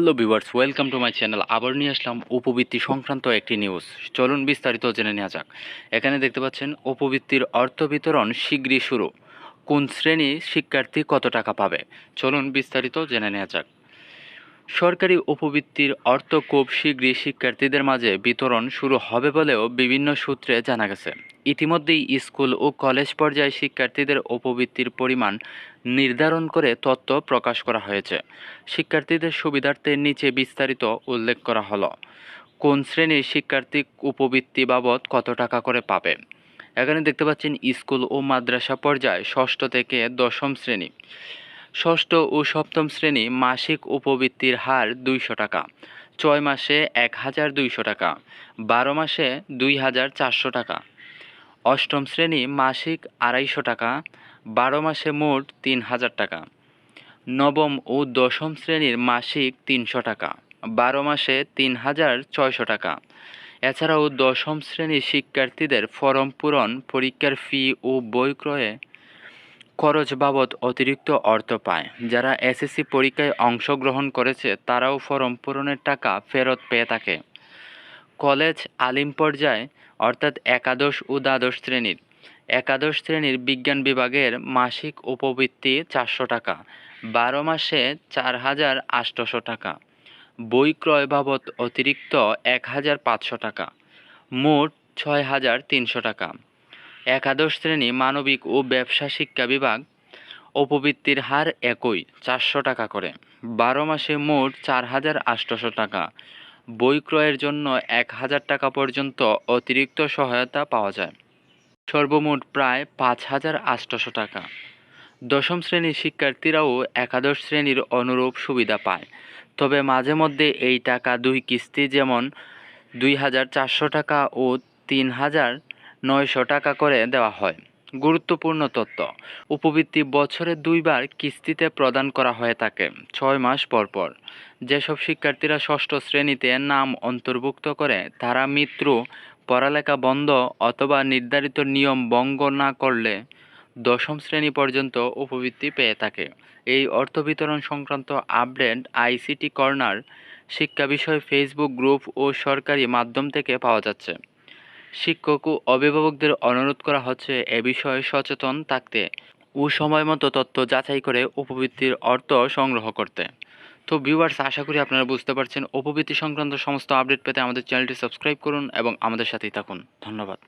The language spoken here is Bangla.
Hello viewers, welcome to my channel. আবার নিয়ে আসলাম উপবৃত্তি সংক্রান্ত একটি নিউজ। চলুন বিস্তারিত জেনে নেওয়া যাক। এখানে দেখতে পাচ্ছেন, উপবৃত্তির অর্থ বিতরণ শীঘ্রই শুরু। কোন শ্রেণি শিক্ষার্থী কত টাকা পাবে? চলুন বিস্তারিত জেনে নেওয়া যাক। সরকারি উপবৃত্তির অর্থ খুব শীঘ্রই শিক্ষার্থীদের মাঝে বিতরণ শুরু হবে বলেও বিভিন্ন সূত্রে জানা গেছে। ইতিমধ্যেই স্কুল ও কলেজ পর্যায়ে শিক্ষার্থীদের উপবৃত্তির পরিমাণ নির্ধারণ করে তথ্য প্রকাশ করা হয়েছে। শিক্ষার্থীদের সুবিধার্থে নিচে বিস্তারিত উল্লেখ করা হলো। কোন শ্রেণির শিক্ষার্থী উপবৃত্তি বাবদ কত টাকা করে পাবে? এখানে দেখতে পাচ্ছেন স্কুল ও মাদ্রাসা পর্যায়ে ষষ্ঠ থেকে দশম শ্রেণি। ষষ্ঠ ও সপ্তম শ্রেণি মাসিক উপবৃত্তির হার দুইশো টাকা, ছয় মাসে এক হাজার দুইশো টাকা, বারো মাসে দুই হাজার চারশো টাকা। অষ্টম শ্রেণি মাসিক আড়াইশো টাকা, বারো মাসে মোট তিন হাজার টাকা। নবম ও দশম শ্রেণির মাসিক তিনশো টাকা, বারো মাসে তিন হাজার ছয়শো টাকা। এছাড়াও দশম শ্রেণির শিক্ষার্থীদের ফরম পূরণ, পরীক্ষার ফি ও বই ক্রয়ে খরচ বাবদ অতিরিক্ত অর্থ পায়। যারা এসএসসি পরীক্ষায় অংশগ্রহণ করেছে, তারাও ফরম পূরণের টাকা ফেরত পেয়ে থাকে। কলেজ আলিম পর্যায়ে, অর্থাৎ একাদশ ও দ্বাদশ শ্রেণির। একাদশ শ্রেণির বিজ্ঞান বিভাগের মাসিক উপবৃত্তি চারশো টাকা, বারো মাসে চার হাজার আটশোশো টাকা। বই ক্রয় বাবদ অতিরিক্ত এক হাজার পাঁচশো টাকা, মোট ছয় হাজার তিনশো টাকা। একাদশ শ্রেণি মানবিক ও ব্যবসা শিক্ষা বিভাগ উপবৃত্তির হার একই, চারশো টাকা করে। বারো মাসে মোট চার হাজার আটশোশো টাকা। বই ক্রয়ের জন্য এক হাজার টাকা পর্যন্ত অতিরিক্ত সহায়তা পাওয়া যায়। সর্বমোট প্রায় পাঁচ হাজার আটশোশো টাকা। দশম শ্রেণির শিক্ষার্থীরাও একাদশ শ্রেণির অনুরূপ সুবিধা পায়। তবে মাঝে মধ্যে এই টাকা দুই কিস্তি যেমন দুই হাজার চারশো টাকা ও তিন হাজার নয়শো টাকা করে দেওয়া হয়। গুরুত্বপূর্ণ তথ্য, উপবৃত্তি বছরে দুইবার কিস্তিতে প্রদান করা হয়ে থাকে, ছয় মাস পর পর। যেসব শিক্ষার্থীরা ষষ্ঠ শ্রেণীতে নাম অন্তর্ভুক্ত করে, তারা মৃত্যু, পড়ালেখা বন্ধ অথবা নির্ধারিত নিয়ম ভঙ্গ না করলে দশম শ্রেণি পর্যন্ত উপবৃত্তি পেয়ে থাকে। এই অর্থ বিতরণ সংক্রান্ত আপডেট আইসিটি কর্নার শিক্ষা বিষয় ফেসবুক গ্রুপ ও সরকারি মাধ্যম থেকে পাওয়া যাচ্ছে। শিক্ষক ও অভিভাবকদের অনুরোধ করা হচ্ছে এ বিষয়ে সচেতন থাকতে ও সময় মতো তথ্য যাচাই করে উপবৃত্তির অর্থ সংগ্রহ করতে। তো ভিউয়ার্স আশা করি আপনারা বুঝতে পারছেন, উপবৃত্তি সংক্রান্ত সমস্ত আপডেট পেতে আমাদের চ্যানেলটি সাবস্ক্রাইব করুন এবং আমাদের সাথেই থাকুন। ধন্যবাদ।